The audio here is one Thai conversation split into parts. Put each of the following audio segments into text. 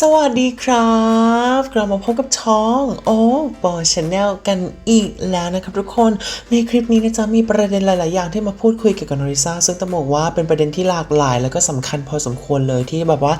สวัสดีครับกลับมาพบกับช่องโอ้ปอชแนลกันอีกแล้วนะครับทุกคนในคลิปนี้นะจ๊ะมีประเด็นหลาย ๆ อย่างที่มาพูดคุยเกี่ยวกับนอริซาซึ่งต้องบอกว่าเป็นประเด็นที่หลากหลาย แล้วก็สำคัญพอสมควรเลยที่แบบว่า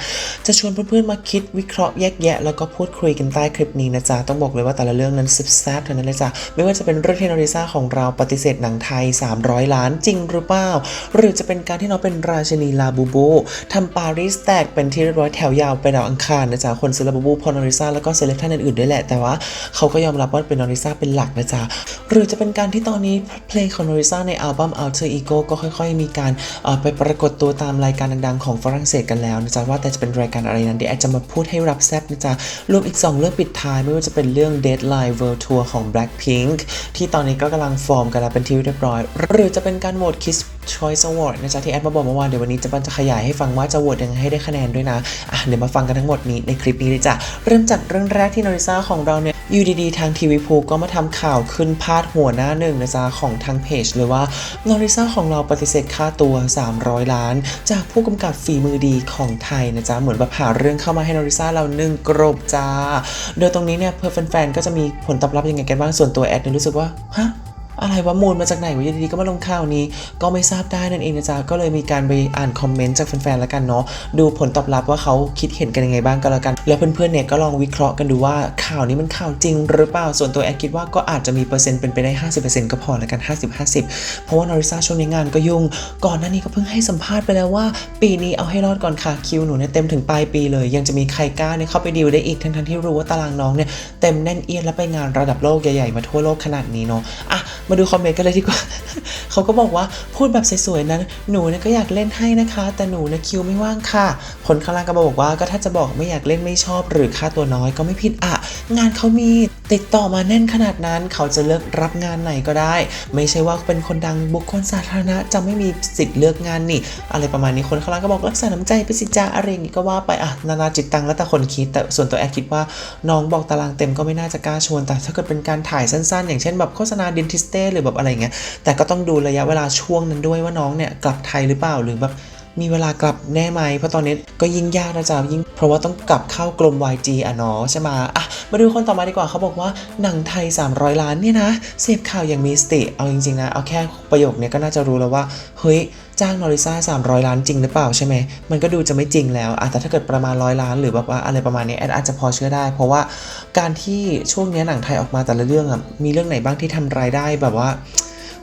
จะชวนเพื่อน ๆ มาคิดวิเคราะห์แยกแยะ แล้วก็พูดคุยกันใต้คลิปนี้นะจ๊ะต้องบอกเลยว่าแต่ละเรื่องนั้นซิบแซบเทั้งนั้นเลยจ้ะไม่ว่าจะเป็นเรื่องที่นอริซาของเราปฏิเสธหนังไทย 300 ล้านจริงหรือเปล่าหรือจะเป็นการที่น้องเป็นราชินีลาบูบูทำปารีสแตกเป็นที่เรียบร้อยแถวยาวไปดาวอังคารนะจ๊ะคนเซื้อลบูบูพอนอริซาแล้วก็เซเลบท่านอื่นๆด้วยแหละ แต่ว่าเขาก็ยอมรับว่าเป็นนอริซาเป็นหลักนะจ๊ะหรือจะเป็นการที่ตอนนี้เพลงของนอริซาในอัลบั้ม Alter Ego ก็ค่อยๆ มีการไปปรากฏตัวตามรายการดังๆ ของฝรั่งเศสกันแล้วนะจ๊ะว่าแต่จะเป็นรายการอะไรนั้นเดี๋ยวแอดจะมาพูดให้รับแซบนะจ๊ะรวมอีก 2 เรื่องปิดท้ายไม่ว่าจะเป็นเรื่อง Deadline World Tour ของ Blackpink ที่ตอนนี้ก็กำลังฟอร์มกันแล้วเป็นที่เรียบร้อย หรือจะเป็นการโหวต Kiss Choice Award นะจ๊ะที่แอดมาบอกเมื่อวานเดี๋ยววันนี้จะบันจะขยายให้ฟังว่าจะโหวตยังไงให้ได้คะแนนด้วยนะอะเดี๋ยวมาฟังกันทั้งหมดนี้ในคลิปนี้เลยจ้ะเริ่มจากเรื่องแรกที่นอริซาของเราเนี่ยอยู่ดีๆ ทางทีวีพูก็มาทำข่าวขึ้นพาดหัวหน้าหนึ่งนะจ๊ะของทางเพจเลยว่านอริซาของเราปฏิเสธค่าตัว 300 ล้าน จากผู้กำกับฝีมือดีของไทยนะจ๊ะเหมือนแบบหาเรื่องเข้ามาให้นอริซาเราหนึ่งกรบจ้าโดยตรงนี้เนี่ยเพื่อแฟนๆก็จะมีผลตอบรับยังไงกันบ้างส่วนตัวแอดเนี่ยรู้สึกว่าฮะ อะไรวะมูลมาจากไหนวะยู่ดีๆก็มาลงข่าวนี้ ก็ไม่ทราบได้นั่นเองนะจ๊ะก็เลยมีการไปอ่านคอมเมนต์จากแฟนๆแล้วกันเนาะดูผลตอบรับว่าเขาคิดเห็นกันยังไงบ้างก็แล้วกัน แล้วเพื่อนๆเนี่ยก็ลองวิเคราะห์กันดูว่าข่าวนี้มันข่าวจริงหรือเปล่าส่วนตัวแอดคิดว่าก็อาจจะมีเปอร์เซ็นต์เป็นไปได้ 50%ก็พอแล้วกัน 50-50 เพราะว่านอริซาช่วงนี้งานก็ยุ่ง ก่อนหน้านี้ก็เพิ่งให้สัมภาษณ์ไปแล้วว่า ปีนี้เอาให้รอดก่อนค่ะคิวหนูเนี่ยเต็มถึงปลายปีเลย ยังจะมีใครกล้าเนี่ยเข้าไปดีลได้อีกทั้งๆที่รู้ว่าตารางน้องเนี่ยเต็มแน่นเอียดและไปงานระดับโลกใหญ่ๆมาทั่วโลกขนาดนี้เนาะอะมาดูคอมเมนต์กันเลยดีกว่า เขาก็บอกว่าพูดแบบสวยๆนั้น หนูเนี่ยก็อยากเล่นให้นะคะ แต่หนูนี่ยคิวไม่ว่างค่ะคนข้างล่างก็บอกว่าก็ถ้าจะบอกไม่อยากเล่นไม่ชอบ หรือค่าตัวน้อยก็ไม่ผิดอะงานเขามีติดต่อมาแน่นขนาดนั้น เขาจะเลือกรับงานไหนก็ได้ ไม่ใช่ว่าเป็นคนดังบุคคลสาธารณะจะไม่มีสิทธิ์เลือกงานนี่ อะไรประมาณนี้คนข้างล่างก็บอกรักษาน้ำใจไปสิจ้าอะไรอย่างงี้ก็ว่าไปอะนานาจิตตังแล้วแต่คนคิด แต่ส่วนตัวแอดคิดว่าน้องบอกตารางเต็มก็ไม่น่าจะกล้าชวนแต่ถ้าเกิดเป็นการถ่ายสั้นๆ อย่างเช่นแบบโฆษณาดินทิสเต้หรือแบบอะไรเงี้ยแต่ก็ต้องดูระยะเวลาช่วงนั้นด้วยว่าน้องเนี่ยกลับไทยหรือเปล่าหรือแบบ มีเวลากลับแน่ไหมเพราะตอนนี้ก็ยิ่งยากนะจ๊ะยิ่งเพราะว่าต้องกลับเข้ากรม YG อะเนาะใช่ไหมอะมาดูคนต่อมาดีกว่าเขาบอกว่าหนังไทย 300 ล้านเนี่ยนะเสพข่าวอย่างมีสติเอาจริงๆนะเอาแค่ประโยคนี้ก็น่าจะรู้แล้วว่าเฮ้ยจ้างนอริซา300 ล้านจริงหรือเปล่าใช่ไหม มันก็ดูจะไม่จริงแล้วอะแต่ถ้าเกิดประมาณร้อยล้าน หรือแบบว่าอะไรประมาณนี้แอดอาจจะพอเชื่อได้ เพราะว่าการที่ช่วงนี้หนังไทยออกมาแต่ละเรื่องอะ มีเรื่องไหนบ้างที่ทำรายได้แบบว่า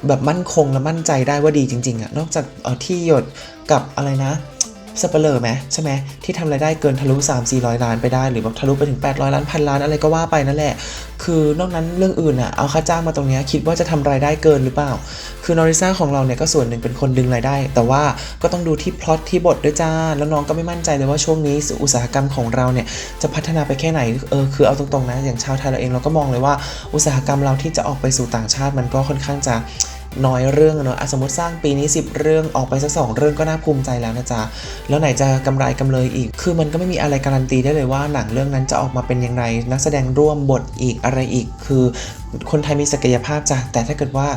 แบบมั่นคงและมั่นใจได้ว่าดีจริงๆอะนอกจากที่หยดกับอะไรนะ สเปเลอร์ไหมใช่ไหมที่ทำรายได้เกินทะลุ 3 4 0 0 ล้านไปได้ หรือแบบทะลุไปถึง 800 ล้านพันล้านอะไรก็ว่าไปนั่นแหละ คือนอกนั้นเรื่องอื่นอะเอาค่าจ้างมาตรงนี้คิดว่าจะทำรายได้เกินหรือเปล่า คือนอริซ่าของเราเนี่ยก็ส่วนหนึ่งเป็นคนดึงรายได้ แต่ว่าก็ต้องดูที่พล็อตที่บทด้วยจ้า แล้วน้องก็ไม่มั่นใจเลยว่าช่วงนี้อุตสาหกรรมของเราเนี่ยจะพัฒนาไปแค่ไหน เออคือเอาตรงๆนะ อย่างชาวไทยเราเองเราก็มองเลยว่าอุตสาหกรรมเราที่จะออกไปสู่ต่างชาติมันก็ค่อนข้างจะ น้อยเรื่องเนอะะสมมติสร้างปีนี้ 10 เรื่องออกไปสักสองเรื่องก็น่าภูมิใจแล้วนะจ๊ะ แล้วไหนจะกำไรกำเลยอีก คือมันก็ไม่มีอะไรการันตีได้เลยว่าหนังเรื่องนั้นจะออกมาเป็นยังไง นักแสดงร่วมบทอีกอะไรอีก คือ คนไทยมีศักยภาพจ้ะ แต่ถ้าเกิดว่า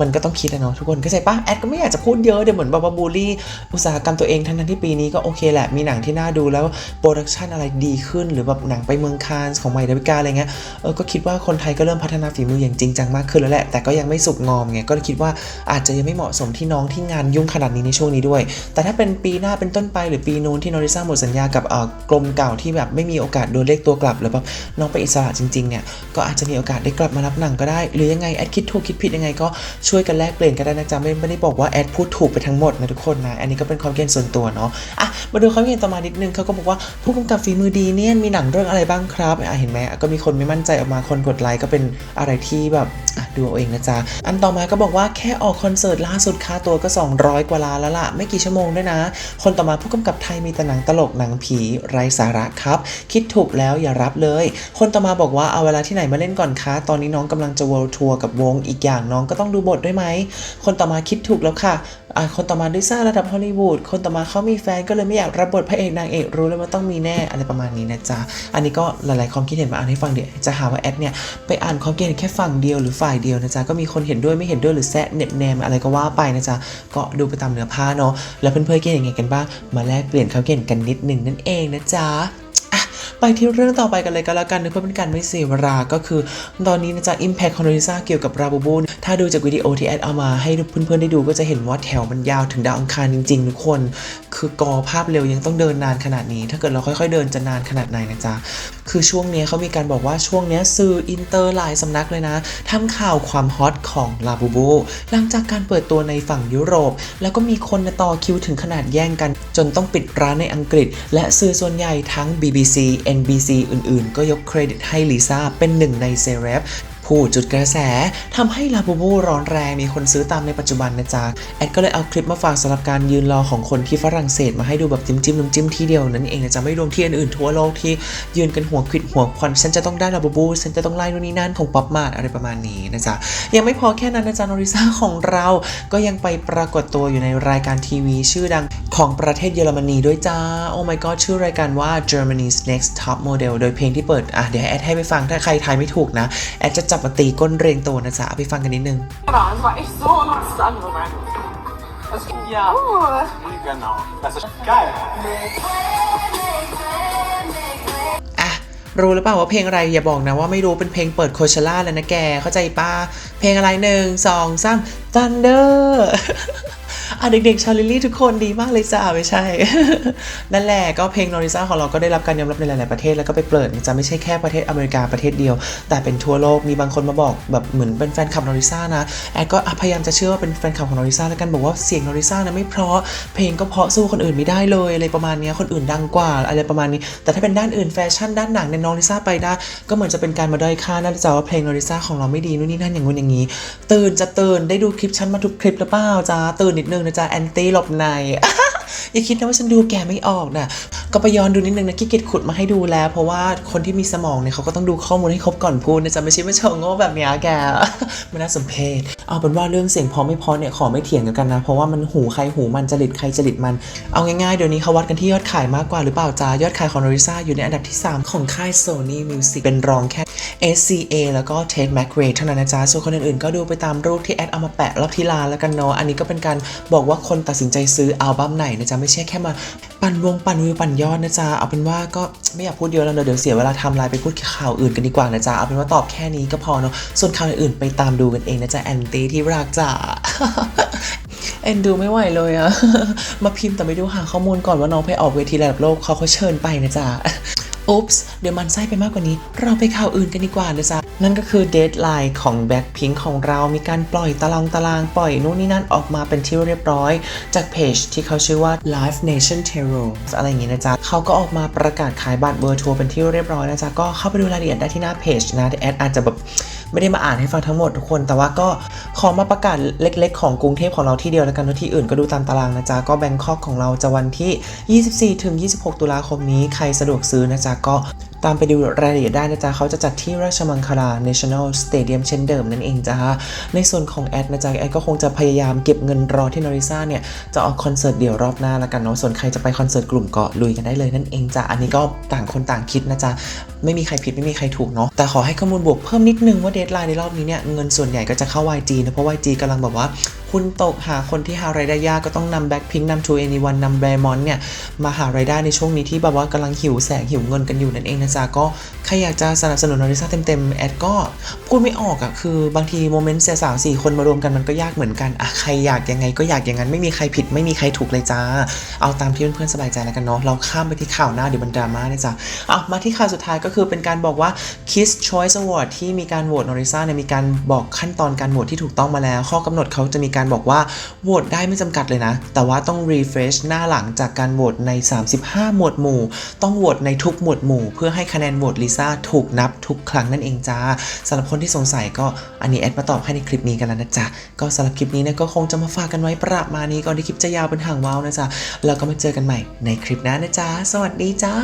มันก็ต้องคิดนะเนาะทุกคนเข้าใจปะแอดก็ไม่อยากจะพูดเยอะเดี๋ยวเหมือนบาบาบูลลี่ อุตสาหกรรมตัวเองทั้งนั้นที่ปีนี้ก็โอเคแหละ มีหนังที่น่าดูแล้วโปรดักชันอะไรดีขึ้น หรือแบบหนังไปเมืองคานส์ของใหม่ดาวิกาอะไรเงี้ยเออก็คิดว่าคนไทยก็เริ่มพัฒนาฝีมืออย่างจริงจังมากขึ้นแล้วแหละ แต่ก็ยังไม่สุกงอมไงก็คิดว่าอาจจะยังไม่เหมาะสมที่น้องที่งานยุ่งขนาดนี้ในช่วงนี้ด้วย แต่ถ้าเป็นปีหน้าเป็นต้นไปหรือปีนู้นที่นอริซ่าหมดสัญญากับเออกรมเก่าที่แบบไม่มีโอกาสโดนเรียกตัวกลับหรือแบบน้องไปอิสระจริงๆเนี่ยก็อาจจะมีโอกาสได้กลับมารับหนังก็ได้ หรือยังไงแอดคิดถูกคิดผิดยังไงก็ช่วยกันแลกเปลี่ยนกันได้นะจ๊ะไม่ไม่ได้บอกว่าแอดพูดถูกไปทั้งหมดนะทุกคนนะอันนี้ก็เป็นความเห็นส่วนตัวเนาะอะมาดูความเห็นต่อมานิดนึงเขาก็บอกว่าผู้กำกับฝีมือดีเนี่ยมีหนังเรื่องอะไรบ้างครับอะเห็นไหมก็มีคนไม่มั่นใจออกมาคนกดไลค์ก็เป็นอะไรที่แบบอะดูเอาเองนะจ๊ะอันต่อมาก็บอกว่าแค่ออกคอนเสิร์ตล่าสุดค่าตัวก็ 200 กว่าล้านแล้วล่ะไม่กี่ชั่วโมงด้วยนะ คนต่อมาผู้กำกับไทยมีแต่หนังตลกหนังผีไร้สาระครับ คิดถูกแล้วอย่ารับเลย คนต่อมาบอกว่าเอาเวลาที่ไหนมาเล่นก่อนคะตอนนี้น้องกำลังจะ world tour กับวงอีกอย่างน้องก็ต้องดูบทด้วยไหม คนต่อมาคิดถูกแล้วค่ะะคนต่อมาดิซ่าระดับฮอลลีวูด คนต่อมาเขามีแฟนก็เลยไม่อยากรับบทพระเอกนางเอกรู้เลยว่าต้องมีแน่อะไรประมาณนี้นะจ๊ะ อันนี้ก็หลายๆความคิดเห็นมาอ่านให้ฟังเดี๋ยวจะหาว่าแอดเนี่ยไปอ่านความคิดเห็นแค่ฝั่งเดียวหรือฝ่ายเดียวนะจ๊ะ ก็มีคนเห็นด้วยไม่เห็นด้วยหรือแซะเน็บแนมอะไรก็ว่าไปนะจ๊ะ ก็ดูไปตามเนื้อผ้าเนาะ แล้วเพื่อนๆคิดยังไงกันบ้าง มาแลกเปลี่ยนความคิดเห็นกันนิดนึงนั่นเองนะจ๊ะ ไปที่เรื่องต่อไปกันเลยก็แล้วกันเพื่อเป็นการไม่เสียเวลาก็คือ ตอนนี้นะจ๊ะ Impact ของโนริซาเกี่ยวกับราบูบูนถ้าดูจากวิดีโอที่แอดเอามาให้เพื่อนๆได้ดูก็จะเห็นว่าแถวมันยาวถึงดาวอังคารจริงๆทุกคน คือกอภาพเร็วยังต้องเดินนานขนาดนี้ ถ้าเกิดเราค่อยๆเดินจะนานขนาดไหนนะจ๊ะคือช่วงนี้เขามีการบอกว่าช่วงนี้สื่ออินเตอร์หลายสำนักเลยนะทำข่าวความฮอตของลาบูบูหลังจากการเปิดตัวในฝั่งยุโรป แล้วก็มีคนต่อคิวถึงขนาดแย่งกัน จนต้องปิดร้านในอังกฤษ และสื่อส่วนใหญ่ทั้ง BBC NBC อื่นๆ ก็ยกเครดิตให้ลิซ่าเป็นหนึ่งในเซเลบ ผู้จุดกระแสทำให้ลาบูบูร้อนแรงมีคนซื้อตามในปัจจุบันนะจ๊ะ แอดก็เลยเอาคลิปมาฝากสำหรับการยืนรอของคนที่ฝรั่งเศสมาให้ดูแบบจิ้มจิ้มน้ำจิ้มที่เดียวนั่นเองนะจ๊ะไม่รวมที่อื่นๆทั่วโลกที่ยืนกันหัวควิดหัวควันฉันจะต้องได้ลาบูบูฉันจะต้องไล่นู่นนี่นั่นของป๊อปมาดอะไรประมาณนี้นะจ๊ะยังไม่พอแค่นั้นนะจ๊ะนอริซาของเราก็ยังไปปรากฏตัวอยู่ในรายการทีวีชื่อดังของประเทศเยอรมนีด้วยจ้าโอ้ my god ชื่อรายการว่า Germany's Next Top Model โดยเพลงที่เปิดอะเดี๋ยวแอดให้ไปฟังถ้าใครทายไม่ถูกนะแอดจะจับมาตีก้นเรียงตัวนะจ๊ะไปฟังกันนิดนึง Genau, es war echt so ein Stunt-Moment. Das, ja. Uh, Genau. Das ist geil. รู้หรือเปล่าว่าเพลงอะไรอย่าบอกนะว่าไม่รู้เป็นเพลงเปิดโคชล่าแล้วนะแก เข้าใจป้าเพลงอะไรหนึ่งสองสาม Thunder อะเด็กๆชาวลิลลี่ทุกคนดีมากเลยจ้าไม่ใช่ นั่นแหละก็เพลงโนริซาของเราก็ได้รับการยอมรับในหลายๆประเทศแล้วก็ไปเปิดจะไม่ใช่แค่ประเทศอเมริกาประเทศเดียว แต่เป็นทั่วโลกมีบางคนมาบอกแบบเหมือนเป็นแฟนคลับโนริซานะแอดก็พยายามจะเชื่อว่าเป็นแฟนคลับของโนริซาแล้วกันบอกว่าเสียงโนริซานะไม่เพราะเพลงก็เพราะสู้คนอื่นไม่ได้เลยอะไรประมาณนี้คนอื่นดังกว่าอะไรประมาณนี้ แต่ถ้าเป็นด้านอื่นแฟชั่นด้านหนังเนี่ยนอริซ่าไปได้ก็เหมือนจะเป็นการมาด้อยค่าน่าจะว่าเพลงโนริซาของเราไม่ดีนู่นนี่นั่นอย่างงู้นอย่างนี้ ตื่นจะตื่นได้ดูคลิปฉันมาทุกคลิปหรือเปล่าจ้าตื่นนิดนึงนะจ๊ะแอนตี้หลบใน อย่าคิดนะว่าฉันดูแกไม่ออกนะก็ไปย้อนดูนิดนึงนะขี้เกียจขุดมาให้ดูแล้ว เพราะว่าคนที่มีสมองเนี่ยเขาก็ต้องดูข้อมูลให้ครบก่อนพูดนะจ๊ะไม่ใช่ว่าชงโง่แบบเนี้ยแกไม่น่าสมเพช เอาเป็นว่าเรื่องเสียงพอไม่พอเนี่ยขอไม่เถียงกันนะ เพราะว่ามันหูใครหูมันจริตใครจริตมัน เอาง่ายๆเดี๋ยวนี้เขาวัดกันที่ยอดขายมากกว่าหรือเปล่าจ้ายอดขายของ Norisa อยู่ในอันดับที่ 3 ของค่าย Sony Music เป็นรองแค่ SCA แล้วก็ Tate McRae เท่านั้นนะจ๊ะส่วนคนอื่นๆก็ดูไปตามรูปที่แอดเอามาแปะรอบที่ลานแล้วกันเนาะอันนี้ก็เป็นการบอกว่าคนตัดสินใจซื้ออัลบั้มไหนนะจ๊ะไม่ใช่แค่มา ปั่นวงปั่นวิวปั่นยอดนะจ๊ะเอาเป็นว่าก็ไม่อยากพูดเยอะแล้วเดี๋ยวเสียเวลาทำลน์ไปพูดข่าวอื่นกันดีกว่านะจ๊ะเอาเป็นว่าตอบแค่นี้ก็พอเนาะส่วนข่าวอื่นไปตามดูกันเองนะจ๊ะแอนตี้ที่รักจ้ะเอ็นดูไม่ไหวเลยอะมาพิมพ์แต่ไม่ดูหาข้อมูลก่อนว่าน้องไปออกเวทีระดับโลกเขาเขาเชิญไปนะจ๊ะอุ๊ปส์เดี๋ยวมันไส้ไปมากกว่านี้ เราไปข่าวอื่นกันดีกว่านะจ๊ะ นั่นก็คือเดทไลน์ของ Blackpink ของเรามีการปล่อยตารางตารางปล่อยนู่นนี่นั่นออกมาเป็นที่เรียบร้อย จากเพจที่เขาชื่อว่า Live Nation Terror อะไรอย่างงี้นะจ๊ะเขาก็ออกมาประกาศขายบัตรเบอร์ทัวร์เป็นที่เรียบร้อยนะจ๊ะก็เข้าไปดูรายละเอียดได้ที่หน้าเพจนะแต่แอดอาจจะแบบ ไม่ได้มาอ่านให้ฟังทั้งหมดทุกคน แต่ว่าก็ขอมาประกาศเล็ก ๆ ของกรุงเทพของเราที่เดียวแล้วกันที่อื่นก็ดูตามตารางนะจ๊ะก็แบงคอกของเราจะวันที่ 24ถึง26 ตุลาคมนี้ใครสะดวกซื้อนะจ๊ะก็ตามไปดูรายละเอียดได้นะจ๊ะเขาจะจัดที่ราชมังคลา National Stadium เช่นเดิมนั่นเองจ้าในส่วนของแอดนะจ๊ะแอดก็คงจะพยายามเก็บเงินรอที่นอริซ่าเนี่ยจะออกคอนเสิร์ตเดี่ยวรอบหน้าล้วกันเนาะส่วนใครจะไปคอนเสิร์ตกลุ่มก็ลุยกันได้เลยนั่นเองจ้ะอันนี้ก็ต่างคนต่างคิดนะจ๊ะไม่มีใครผิดไม่มีใครถูกเนาะแต่ขอให้ข้อมูลบวกเพิ่มนิดนึงว่าเดทไลน์ในรอบนี้เนี่ยเงินส่วนใหญ่ก็จะเข้า YG นะเพราะ YG กำลังแบบว่า คุณตกหาคนที่หารายได้ยากก็ต้องนำแบ็คพิงนำทูเอนีวันนำแบรมอนเนี่ย มาหารายได้ในช่วงนี้ที่แบบว่ากำลังหิวแสงหิวเงินกันอยู่นั่นเองนะจ๊ะ ก็ใครอยากจะสนับสนุนนอริซ่าเต็มๆ แอดก็พูดไม่ออกอะคือบางทีโมเมนต์เสียสาวสี่คนมารวมกันมันก็ยากเหมือนกันอะใครอยากยังไงก็อยากอย่างนั้นไม่มีใครผิดไม่มีใครถูกเลยจ้า เอาตามที่เพื่อนๆสบายใจแล้วกันเนาะเราข้ามไปที่ข่าวหน้าเดี๋ยวมันดราม่านะจ๊ะเอามาที่ข่าวสุดท้ายก็คือเป็นการบอกว่า Kiss Choice Award ที่มีการโหวตนอริซ่าเนี่ยมีการบอกขั้นตอนการโหวตที่ถูกต้องมาแล้ว ข้อกำหนดเขาจะมีการบอกว่าโหวตได้ไม่จำกัดเลยนะ แต่ว่าต้อง refresh หน้าหลังจากการโหวตใน 35 หมวดหมู่ ต้องโหวตในทุกหมวดหมู่ เพื่อให้คะแนนโหวตลิซ่าถูกนับทุกครั้งนั่นเองจ้าสำหรับคนที่สงสัยก็อันนี้แอดมาตอบให้ในคลิปนี้กันแล้วนะจ๊ะก็สำหรับคลิปนี้เนี่ยก็คงจะมาฝากกันไว้ประมาณนี้ก่อนที่คลิปจะยาวเป็นหางว่าวนะจ๊ะแล้วก็มาเจอกันใหม่ในคลิปหน้านะจ๊ะสวัสดีจ้า